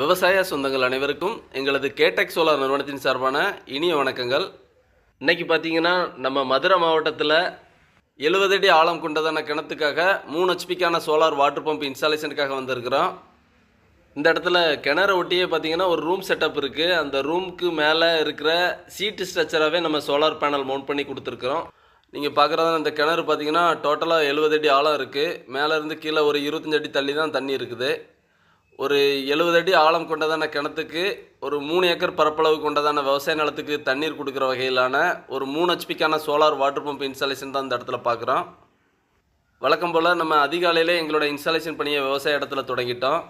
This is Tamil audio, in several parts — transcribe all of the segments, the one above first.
விவசாய சொந்தங்கள் அனைவருக்கும் எங்களது கேடெக் சோலார் நிறுவனத்தின் சார்பான இனிய வணக்கங்கள். இன்னைக்கு பார்த்தீங்கன்னா நம்ம மதுரை மாவட்டத்தில் எழுபது அடி ஆழம் கொண்டதான கிணத்துக்காக மூணு ஹெச்பிக்கான சோலார் வாட்டர் பம்ப் இன்ஸ்டாலேஷனுக்காக வந்திருக்கிறோம். இந்த இடத்துல கிணறு ஒட்டியே பார்த்தீங்கன்னா ஒரு ரூம் செட்டப் இருக்குது அந்த ரூமுக்கு மேலே இருக்கிற சீட்டு ஸ்ட்ரக்சராகவே நம்ம சோலார் பேனல் மவுண்ட் பண்ணி கொடுத்துருக்குறோம். நீங்கள் பார்க்குறதா இந்த கிணறு பார்த்தீங்கன்னா டோட்டலாக எழுபது அடி ஆழம் இருக்குது மேலேருந்து கீழே ஒரு இருபத்தஞ்சு அடி தள்ளி தான் தண்ணி இருக்குது. ஒரு எழுபது அடி ஆழம் கொண்டதான கிணத்துக்கு ஒரு மூணு ஏக்கர் பரப்பளவு கொண்டதான விவசாய நிலத்துக்கு தண்ணீர் கொடுக்குற வகையிலான ஒரு மூணு ஹெச்பிக்கான சோலார் வாட்டர் பம்ப் இன்ஸ்டாலேஷன் தான் இந்த இடத்துல பார்க்குறோம். வழக்கம் போல் நம்ம அதிகாலையிலே எங்களோட இன்ஸ்டாலேஷன் பணியை விவசாய இடத்துல தொடங்கிட்டோம்.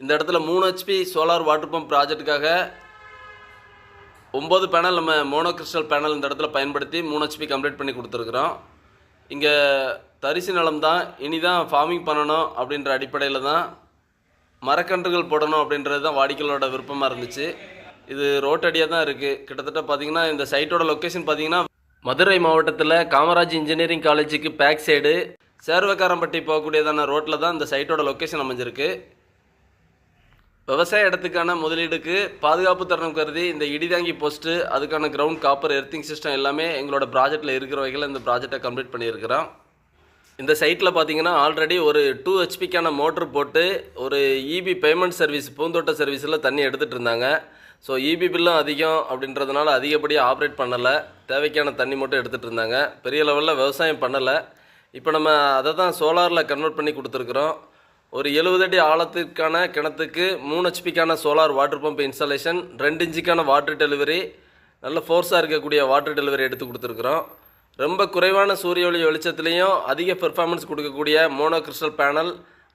இந்த இடத்துல மூணு ஹெச்பி சோலார் வாட்டர் பம்ப் ப்ராஜெக்ட்டுக்காக ஒம்பது பேனல் நம்ம மோனோ கிறிஸ்டல் பேனல் இந்த இடத்துல பயன்படுத்தி மூணு ஹெச்பி கம்ப்ளீட் பண்ணி கொடுத்துருக்குறோம். இங்கே தரிசு நிலம் தான் இனி தான் ஃபார்மிங் பண்ணணும் அப்படின்ற அடிப்படையில் தான் மரக்கன்றுகள் போடணும் அப்படின்றது தான் வாடிக்கையாளரோட விருப்பமாக இருந்துச்சு. இது ரோட்டடியாக தான் இருக்குது கிட்டத்தட்ட பார்த்தீங்கன்னா இந்த சைட்டோட லொக்கேஷன் பார்த்தீங்கன்னா மதுரை மாவட்டத்தில் காமராஜ் இன்ஜினியரிங் காலேஜுக்கு பேக் சைடு சேர்வக்காரம்பட்டி போகக்கூடியதான ரோட்டில் தான் இந்த சைட்டோட லொக்கேஷன் அமைஞ்சிருக்கு. விவசாய இடத்துக்கான முதலீடுக்கு பாதுகாப்பு தருணம் கருதி இந்த இடிதாங்கி போஸ்ட்டு அதுக்கான கிரவுண்ட் காப்பர் எர்த்திங் சிஸ்டம் எல்லாமே எங்களோட ப்ராஜெக்ட்டில் இருக்கிற வகையில் இந்த ப்ராஜெக்டை கம்ப்ளீட் பண்ணியிருக்கிறோம். இந்த சைட்டில் பார்த்தீங்கன்னா ஆல்ரெடி ஒரு டூ ஹெச்பிக்கான மோட்ரு போட்டு ஒரு இபி பேமெண்ட் சர்வீஸ் பூந்தோட்ட சர்வீஸில் தண்ணி எடுத்துகிட்டு இருந்தாங்க. ஸோ இபி பில்லும் அதிகம் அப்படின்றதுனால அதிகப்படியாக ஆப்ரேட் பண்ணலை. தேவைக்கான தண்ணி மட்டும் எடுத்துகிட்டு இருந்தாங்க. பெரிய லெவலில் விவசாயம் பண்ணலை. இப்போ நம்ம அதை தான் சோலாரில் கன்வெர்ட் பண்ணி கொடுத்துருக்குறோம். ஒரு எழுபது அடி ஆழத்துக்கான கிணத்துக்கு மூணு ஹெச்பிக்கான சோலார் வாட்டர் பம்ப் இன்ஸ்டாலேஷன் ரெண்டு இன்ச்சுக்கான வாட்டர் டெலிவரி நல்ல ஃபோர்ஸாக இருக்கக்கூடிய வாட்டர் டெலிவரி எடுத்து கொடுத்துருக்குறோம். ரொம்ப குறைவான சூரிய ஒளி வெளிச்சத்துலேயும் அதிக பெர்ஃபார்மன்ஸ் கொடுக்கக்கூடிய மோனோ கிறிஸ்டல் பேனல்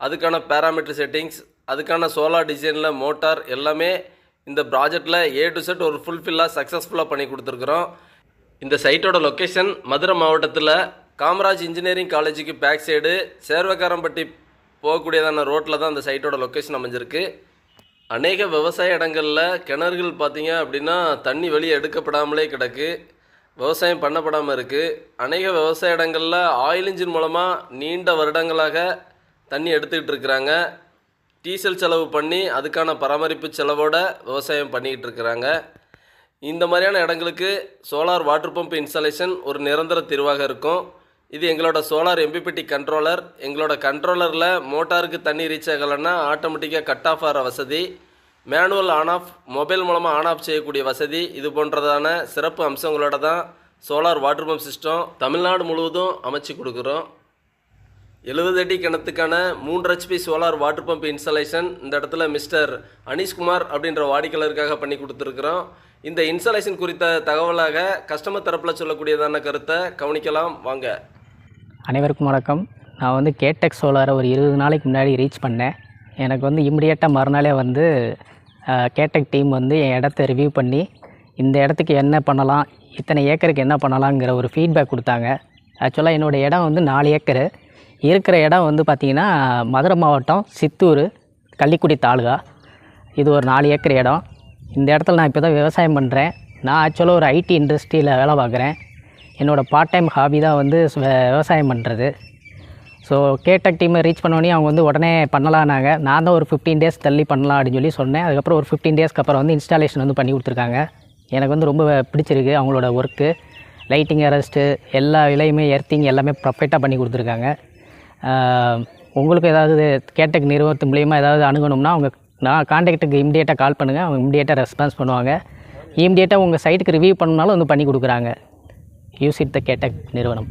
அதுக்கான பேராமீட்டர் செட்டிங்ஸ் அதுக்கான சோலார் டிசைனில் மோட்டார் எல்லாமே இந்த ப்ராஜெக்டில் ஏ டு செட் ஒரு ஃபுல்ஃபில்லாக சக்ஸஸ்ஃபுல்லாக பண்ணி கொடுத்துருக்குறோம். இந்த சைட்டோட லொக்கேஷன் மதுரை மாவட்டத்தில் காமராஜ் இன்ஜினியரிங் காலேஜுக்கு பேக் சைடு சேர்வக்காரம்பட்டி போகக்கூடியதான ரோட்டில் தான் அந்த சைட்டோட லொக்கேஷன் அமைஞ்சிருக்கு. அநேக விவசாய இடங்களில் கிணறுகள் பார்த்தீங்க அப்படின்னா தண்ணி வெளியே எடுக்கப்படாமலே கிடக்கு. விவசாயம் பண்ணப்படாமல் இருக்குது அநேக விவசாய இடங்களில் ஆயில் இன்ஜின் மூலமாக நீண்ட வருடங்களாக தண்ணி எடுத்துக்கிட்டு இருக்கிறாங்க. டீசல் செலவு பண்ணி அதுக்கான பராமரிப்பு செலவோட விவசாயம் பண்ணிக்கிட்டு இருக்கிறாங்க. இந்த மாதிரியான இடங்களுக்கு சோலார் வாட்டர் பம்ப் இன்ஸ்டாலேஷன் ஒரு நிரந்தர தீர்வாக இருக்கும். இது எங்களோட சோலார் எம்பிபிடி கண்ட்ரோலர் எங்களோட கண்ட்ரோலரில் மோட்டாருக்கு தண்ணி ரீச் ஆகலைன்னா ஆட்டோமேட்டிக்காக கட் ஆஃப் ஆகிற வசதி. மேனுவல் ஆன் ஆஃப் மொபைல் மூலமாக ஆன் ஆஃப் செய்யக்கூடிய வசதி இது போன்றதான சிறப்பு அம்சங்களோட தான் solar water pump system Tamil Nadu முழுவதும் அமைச்சு கொடுக்குறோம். எழுபது அடி கிணத்துக்கான மூன்று HP solar water pump installation இந்த இடத்துல மிஸ்டர் அனீஷ்குமார் அப்படின்ற வாடிக்கையாளருக்காக பண்ணி கொடுத்துருக்குறோம். இந்த இன்ஸ்டாலேஷன் குறித்த தகவலாக கஸ்டமர் தரப்பில் சொல்லக்கூடியதான கருத்தை கவனிக்கலாம். வாங்க. அனைவருக்கும் வணக்கம். நான் வந்து கேடெக் சோலாரை ஒரு இருபது நாளைக்கு முன்னாடி ரீச் பண்ணேன். எனக்கு வந்து இம்மிடியேட்டாக மறுநாளே வந்து கேட்டக் டீம் வந்து என் இடத்த ரிவ்யூ பண்ணி இந்த இடத்துக்கு என்ன பண்ணலாம் இத்தனை ஏக்கருக்கு என்ன பண்ணலாங்கிற ஒரு ஃபீட்பேக் கொடுத்தாங்க. ஆக்சுவலாக என்னோடய இடம் வந்து நாலு ஏக்கரு. இருக்கிற இடம் வந்து பார்த்திங்கன்னா மதுரை மாவட்டம் சித்தூர் கள்ளிக்குடி தாலுகா. இது ஒரு நாலு ஏக்கர் இடம். இந்த இடத்துல நான் இப்போ தான் விவசாயம் பண்ணுறேன் நான் ஆக்சுவலாக ஒரு ஐடி இண்டஸ்ட்ரியில் வேலை பார்க்குறேன். என்னோடய பார்ட் டைம் ஹாபி தான் வந்து விவசாயம் பண்ணுறது ஸோ கேட்டக் டீமை ரீச் பண்ணோடனே அவங்க வந்து உடனே பண்ணலான்னாங்க. நான் தான் ஒரு ஃபிஃப்டீன் டேஸ் தள்ளி பண்ணலாம் அப்படின்னு சொல்லி சொன்னேன். அதுக்கப்புறம் ஒரு ஃபிஃப்டீன் டேஸ்க்கு அப்புறம் வந்து இன்ஸ்டாலேஷன் வந்து பண்ணி கொடுத்துருக்காங்க. எனக்கு வந்து ரொம்ப பிடிச்சிருக்கு அவங்களோட ஒர்க்கு லைட்டிங் அரெஸ்ட்டு எல்லா விலையுமே எர்த்திங் எல்லாமே ப்ரொஃபெக்டாக பண்ணி கொடுத்துருக்காங்க. உங்களுக்கு ஏதாவது கேட்டக் நிறுவனத்து மூலியமாக ஏதாவது அணுகணும்னா அவங்க நான் காண்டாக்டுக்கு இமிடியேட்டாக கால் பண்ணுங்கள் அவங்க இம்மிடியேட்டாக ரெஸ்பான்ஸ் பண்ணுவாங்க. இமிடியேட்டாக உங்கள் சைட்டுக்கு ரிவ்யூ பண்ணணுனாலும் வந்து பண்ணி கொடுக்குறாங்க. யூஸ் இட் த கேட்டக் நிறுவனம்.